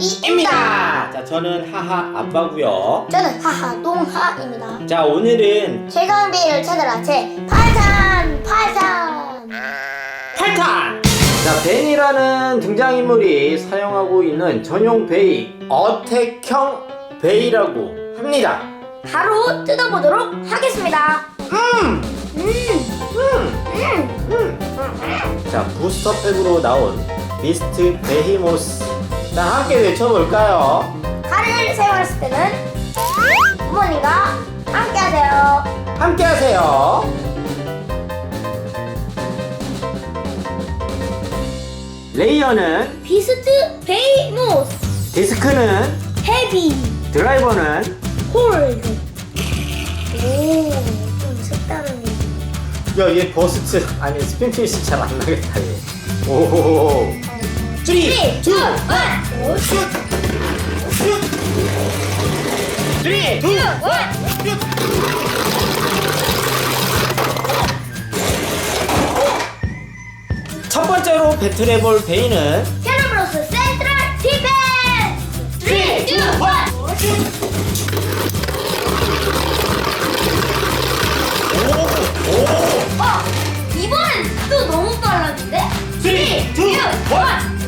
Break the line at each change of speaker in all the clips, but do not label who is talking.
하하키토입니다. 자, 저는 하하 아빠고요.
저는 하하 동하입니다.
자, 오늘은
최강비를 찾아라 제 8탄 8탄
8탄! 자, 벤이라는 등장인물이 사용하고 있는 전용 베이, 어택형 베이라고 합니다.
바로 뜯어보도록 하겠습니다.
음!
음,
음!
음.
자, 부스터팩으로 나온 미스트 베히모스. 자, 함께 외쳐볼까요?
칼을 사용했을 때는 부모님과 함께 하세요.
함께 하세요. 레이어는
비스트 베이모스
디스크는
헤비
드라이버는
홀드 오 좀 색다른
야, 얘 버스트 아니 스핀필시 잘안 나겠다 얘. 오. 3, 2, 1,
3, 2, 1
3, 2, 1. 첫 번째로 배틀해볼 베이는
캐러브로스 센트럴 디펜스 3, 2, 1 어! 이번엔 또 너무 빨랐는데?
3, 2, 1.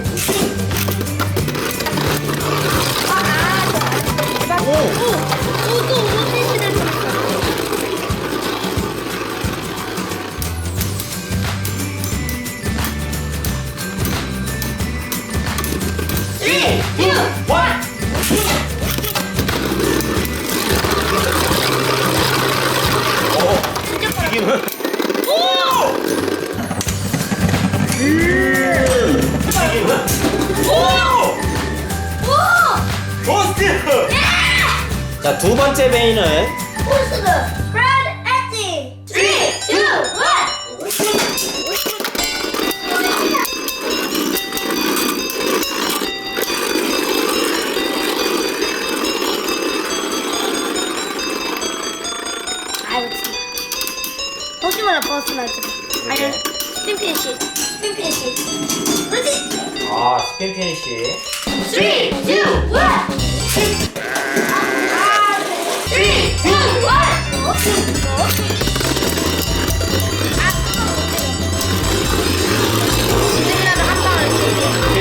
자, 두 번째 베이는
포스드 브랜드 엣지 3, 2, 1 아이고 진짜. 혹시마다 버스 날지 아니 스핀 피니시. 스핀 피니시. 그렇지
아, 스핀 피니시.
3, 2, 1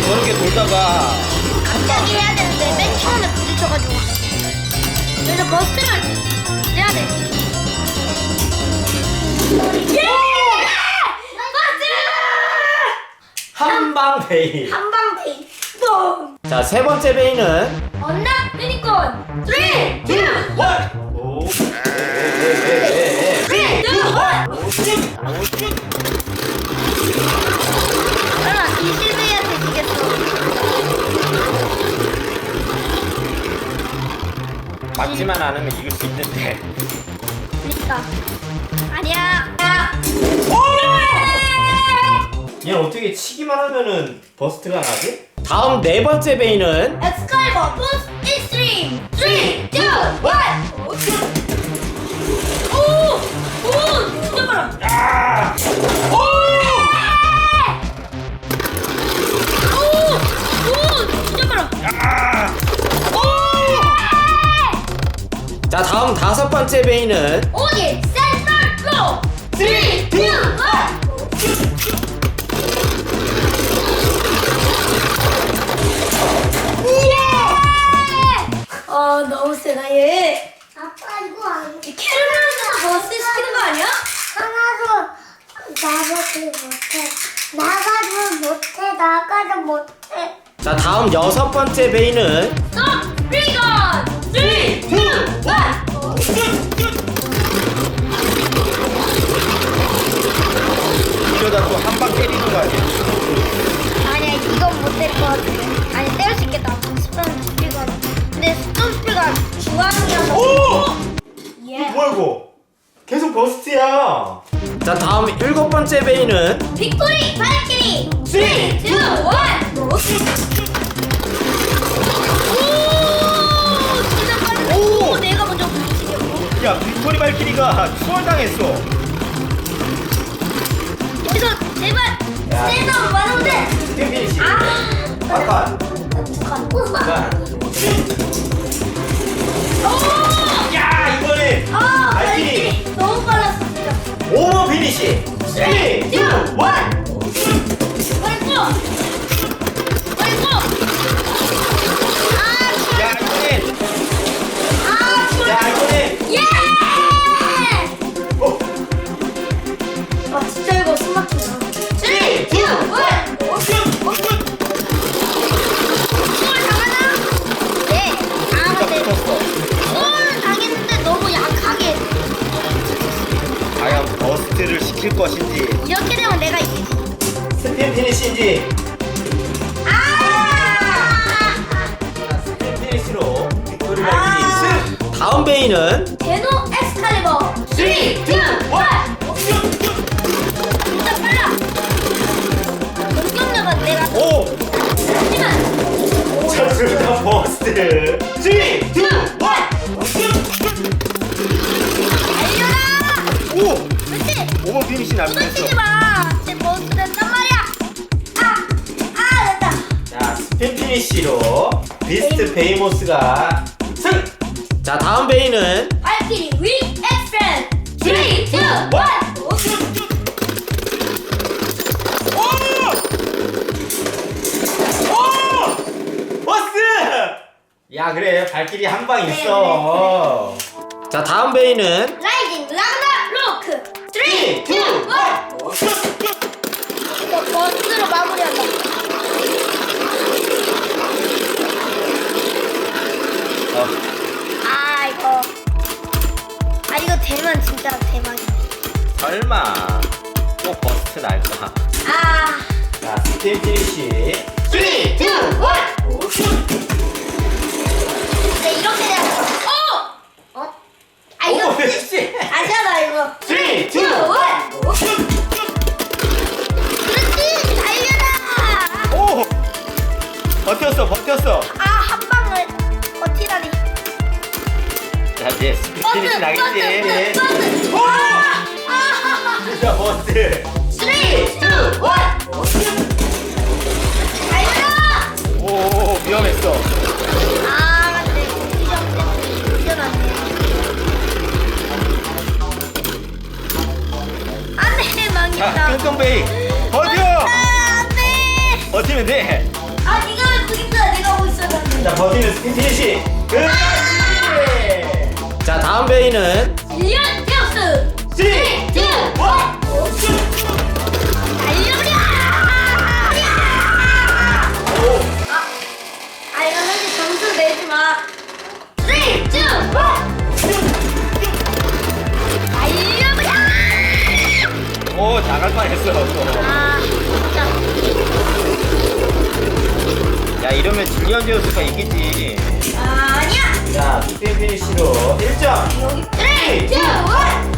저렇게 돌다가
갑자기 해야 되는데 맨 처음에 부딪혀가지고. 그래서 버스를 해야 돼. 예! 버스!
한방 베이.
한방 데이. 뽕!
자, 세 번째 베이는
언나 유니콘 3, 2, 1
원. 오. 네,
3, 2, 1 설마 이 실비한테 지겠어
맞지만 않으면 이길 수 있는데.
그니까 아니야 야.
얘 어떻게 치기만 하면은 버스트가 나지? 다음 네 번째 베이는
엑스칼버 포스 익스트림 3, 2, 1 오! 오! 진짜 빨라
아!
오! 오! 오! 진짜 빨라
아!
오!
자, 다음 다섯 번째 베이는
오딘 센터 고! 3, 2, 1 아 세다 얘?
아빠 이거 안
캐롤라이나 버스 시키는 거 아니야?
하나도 나가지 못해. 나가지 못해. 나가지 못해.
자, 다음 여섯 번째 베이는
스톱! 브리건! 3, 2, 1
이러다 또 한 방 때리는 거 아니야?
아니야 이건 못 때릴 것 같은데 아니 때릴 수 있겠다. 스톱 브리건. 근데 스 주황이어서
오!
예
뭐야 이거? 계속 버스트야. 자, 다음 일곱 번째 베이는
빅토리 발키리
3, 2,
2, 1 오! 진짜 빠르네 오! 내가 먼저 부딪히려고
야, 빅토리 발키리가 추월당했어.
여기서 제발
야.
세다 많은데
스피니시.
아
아까 하나, 둘. 야, 오버 피니시. 베이는
제노 엑스칼리버 3, 2, 1! 진짜 빨라! 공격력은 내가
오!
하지만
자, 둘다 버스트. 3, 2, 1.
달려라!
오!
그렇지!
오버 피니시
부딪히지
납득했어
마! 제 버스 된단 말이야! 아! 아! 됐다!
자, 스핀 피니시로 비스트 베이모스가 승! 자, 다음 베이는
발키리 윙 엑스프레스 3, 2, 1!
오! 버스! 야, 그래. 발길이 한 방 있어. 자, 다음 베이는
라이징 라그나 로크 3, 2, 1!
2, 1.
이거 버스로 마무리한다 이거 되면 진짜 대박이다
설마 또 버스트 날까
아
자, 스핀 피니시. 3, 2, 1.
근데 이렇게 되면 어! 어? 아 이거
오, 씨.
다시 하자 이거
3, 2, 1.
2, 1! 그렇지 달려라
오! 버텼어 버텼어 자 이제 피니시 나겠지?
버스
오!
아!
자, 버스.
3, 2, 1! 달려라!
오 위험했어.
아 근데 공기장 때문에 이겨놨네. 안돼
자
망했다.
끈끈베이. 버텨!
아, 안돼.
버티면 돼.
아 네가 왜 그림자 내가 오고 있었는데
자, 버티는 스핀 피니시. 끝까지! 자, 다음 베이는?
일년 테오스.
3, 2, 1.
달려라
오!
아 이거 사실 점수 내지 마. 3, 2, 1 달려보자
오 나갈 뻔했어.
아 진짜.
야 이러면 줄리안 제우스가 이기지.
아니야
자, 스핀 피니시로 1점.
여기 3, 2, 1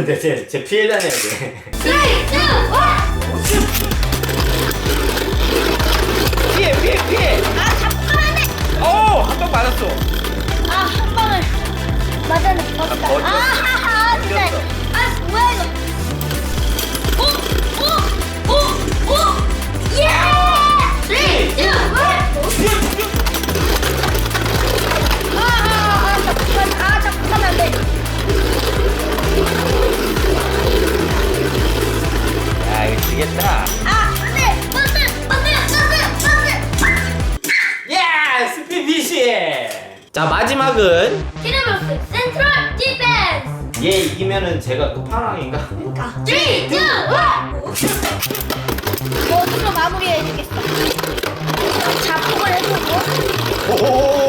돼.
제, 제 피해 다녀야 돼.
3 2 1
피해 피해 피해
아 자꾸 가면 안돼
오한 방 맞았어
아, 한 방을 맞았네. 맞다.
버텼어.
아, 진짜. 아, 뭐야 이거? 오, 오, 오, 오, 예!
야 지겠다
아, 안 돼, 버스, 버스, 버스, 버스.
예! 스피드 피시! 자, 마지막은
티라노스 센트럴 디펜스.
얘 이기면은 제가 끝판왕인가?
그러니까 3, 2, 1 어디로 마무리해주겠어 자폭을 해보고
오호 텐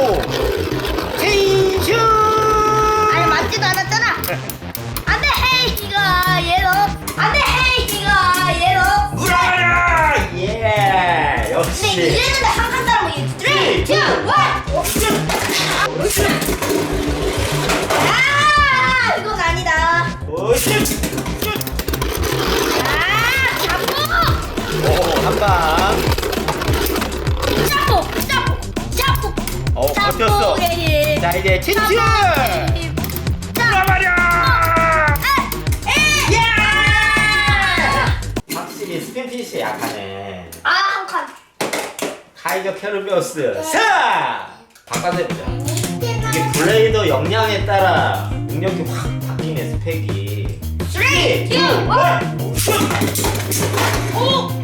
자
이제.
자,
돌아버려
에! 예!
확실히 스피드 피시 약하네.
아, 한 칸.
타이거 캐르비어스 4! 바꿔서 해보자. 이게 블레이더 역량에 따라 능력이 확 바뀌네, 스펙이.
3, 2, 1
오!
오!